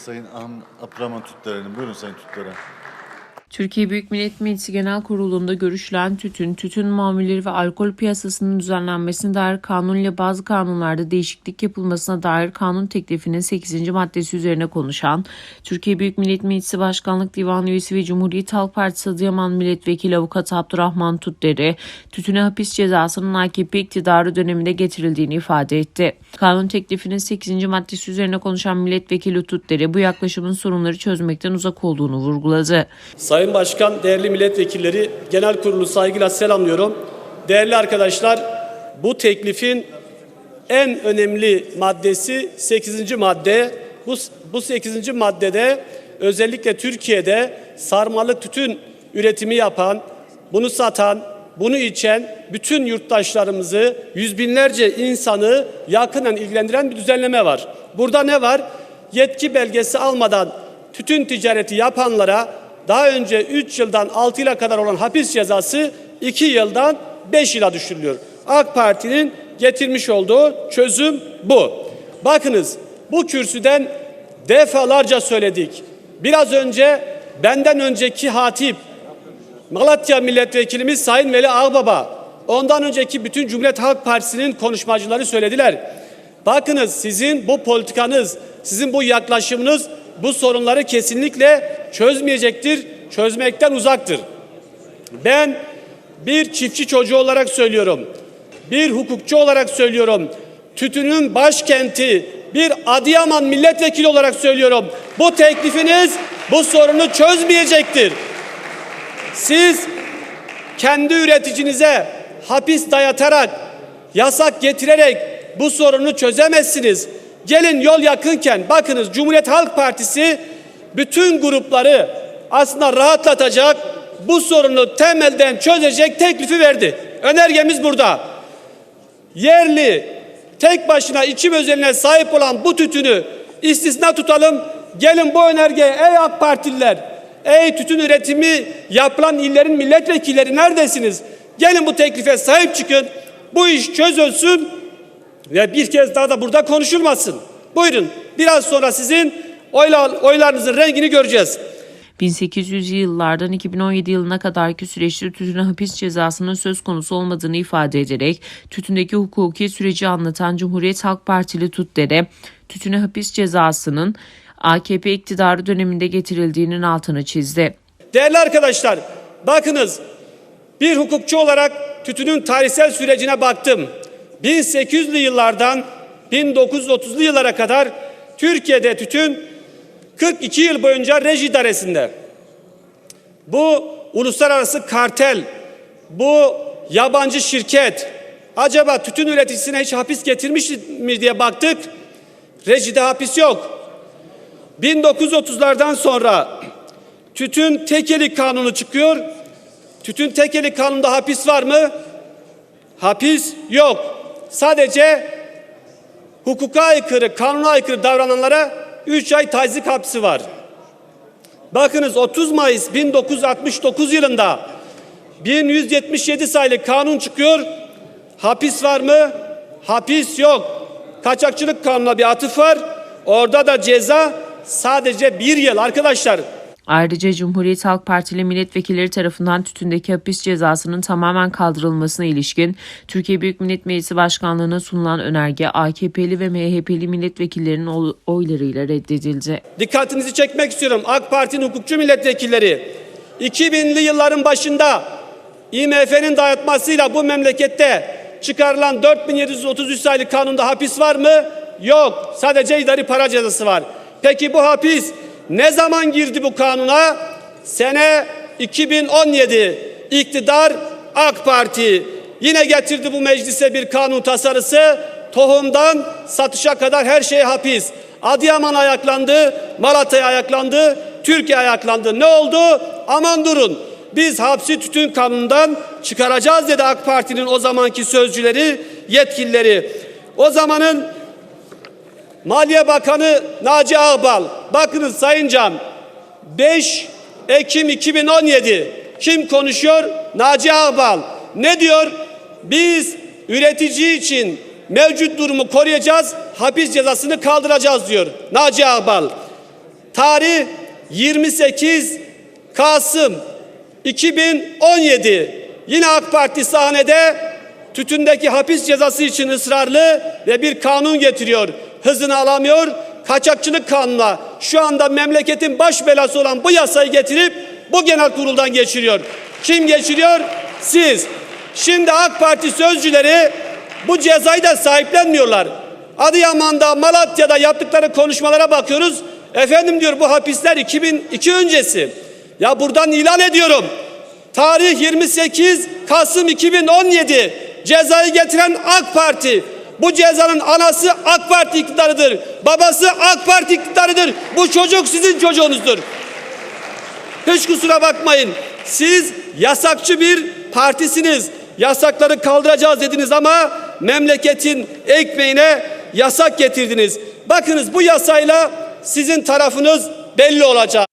Sayın Ahmet Abdurrahman Tutlar'ın. Buyurun Sayın Tutlar'a. Türkiye Büyük Millet Meclisi Genel Kurulu'nda görüşülen tütün, tütün mamulleri ve alkol piyasasının düzenlenmesine dair kanun ile bazı kanunlarda değişiklik yapılmasına dair kanun teklifinin 8. maddesi üzerine konuşan Türkiye Büyük Millet Meclisi Başkanlık Divanı Üyesi ve Cumhuriyet Halk Partisi Adıyaman Milletvekili Avukat Abdurrahman Tutderi, tütüne hapis cezasının AKP iktidarı döneminde getirildiğini ifade etti. Kanun teklifinin 8. maddesi üzerine konuşan Milletvekili Tutderi bu yaklaşımın sorunları çözmekten uzak olduğunu vurguladı. Sayın Başkan, değerli milletvekilleri, genel kurulu saygıyla selamlıyorum. Değerli arkadaşlar, bu teklifin en önemli maddesi 8. madde. Bu, bu 8. maddede özellikle Türkiye'de sarmalı tütün üretimi yapan, bunu satan, bunu içen bütün yurttaşlarımızı, yüz binlerce insanı yakından ilgilendiren bir düzenleme var. Burada ne var? Yetki belgesi almadan tütün ticareti yapanlara daha önce 3 yıldan 6 yıla kadar olan hapis cezası 2 yıldan 5 yıla düşürülüyor. AK Parti'nin getirmiş olduğu çözüm bu. Bakınız bu kürsüden defalarca söyledik. Biraz önce benden önceki hatip Malatya milletvekilimiz Sayın Veli Ağbaba, ondan önceki bütün Cumhuriyet Halk Partisi'nin konuşmacıları söylediler. Bakınız sizin bu politikanız, sizin bu yaklaşımınız bu sorunları kesinlikle çözmeyecektir, çözmekten uzaktır. Ben bir çiftçi çocuğu olarak söylüyorum. Bir hukukçu olarak söylüyorum. Tütünün başkenti bir Adıyaman milletvekili olarak söylüyorum. Bu teklifiniz bu sorunu çözmeyecektir. Siz kendi üreticinize hapis dayatarak, yasak getirerek bu sorunu çözemezsiniz. Gelin yol yakınken bakınız Cumhuriyet Halk Partisi bütün grupları aslında rahatlatacak, bu sorunu temelden çözecek teklifi verdi. Önergemiz burada. Yerli, tek başına içim özeline sahip olan bu tütünü istisna tutalım. Gelin bu önergeye ey AK Partililer, ey tütün üretimi yapılan illerin milletvekilleri neredesiniz? Gelin bu teklife sahip çıkın. Bu iş çözülsün ve bir kez daha da burada konuşulmasın. Buyurun biraz sonra sizin oyla, oylarınızın rengini göreceğiz. 1800'lü yıllardan 2017 yılına kadarki süreçte tütüne hapis cezasının söz konusu olmadığını ifade ederek tütündeki hukuki süreci anlatan Cumhuriyet Halk Partili Tutdere, tütüne hapis cezasının AKP iktidarı döneminde getirildiğinin altını çizdi. Değerli arkadaşlar, bakınız bir hukukçu olarak tütünün tarihsel sürecine baktım. 1800'lü yıllardan 1930'lu yıllara kadar Türkiye'de tütün 42 yıl boyunca reji idaresinde. Bu uluslararası kartel, bu yabancı şirket acaba tütün üreticisine hiç hapis getirmiş mi diye baktık. Rejide hapis yok. 1930'lardan sonra tütün tekeli kanunu çıkıyor. Tütün tekeli kanunda hapis var mı? Hapis yok. Sadece hukuka aykırı, kanuna aykırı davrananlara 3 ay tazik hapsi var. Bakınız 30 Mayıs 1969 yılında 1177 sayılı kanun çıkıyor. Hapis var mı? Hapis yok. Kaçakçılık kanununa bir atıf var. Orada da ceza sadece bir yıl arkadaşlar. Ayrıca Cumhuriyet Halk Partili milletvekilleri tarafından tütündeki hapis cezasının tamamen kaldırılmasına ilişkin Türkiye Büyük Millet Meclisi Başkanlığı'na sunulan önerge AKP'li ve MHP'li milletvekillerinin oy- oylarıyla reddedildi. Dikkatinizi çekmek istiyorum. AK Parti'nin hukukçu milletvekilleri 2000'li yılların başında IMF'nin dayatmasıyla bu memlekette çıkarılan 4733 sayılı kanunda hapis var mı? Yok. Sadece idari para cezası var. Peki bu hapis ne zaman girdi bu kanuna? Sene 2017. İktidar AK Parti yine getirdi bu meclise bir kanun tasarısı. Tohumdan satışa kadar her şey hapis. Adıyaman ayaklandı, Malatya ayaklandı, Türkiye ayaklandı. Ne oldu? Aman durun. Biz hapsi tütün kanunundan çıkaracağız dedi AK Parti'nin o zamanki sözcüleri, yetkilileri. O zamanın Maliye Bakanı Naci Ağbal. Bakınız Sayın Can. 5 Ekim 2017. Kim konuşuyor? Naci Ağbal. Ne diyor? Biz üretici için mevcut durumu koruyacağız, hapis cezasını kaldıracağız diyor Naci Ağbal. Tarih 28 Kasım 2017. Yine AK Parti sahnede tütündeki hapis cezası için ısrarlı ve bir kanun getiriyor. Hızını alamıyor. Kaçakçılık kanununa şu anda memleketin baş belası olan bu yasayı getirip bu genel kuruldan geçiriyor. Kim geçiriyor? Siz. Şimdi AK Parti sözcüleri bu cezayı da sahiplenmiyorlar. Adıyaman'da, Malatya'da yaptıkları konuşmalara bakıyoruz. Efendim diyor bu hapisler 2002 öncesi. Ya buradan ilan ediyorum. Tarih 28 Kasım 2017. Cezayı getiren AK Parti. Bu cezanın anası AK Parti iktidarıdır. Babası AK Parti iktidarıdır. Bu çocuk sizin çocuğunuzdur. Hiç kusura bakmayın. Siz yasakçı bir partisiniz. Yasakları kaldıracağız dediniz ama memleketin ekmeğine yasak getirdiniz. Bakınız bu yasayla sizin tarafınız belli olacak.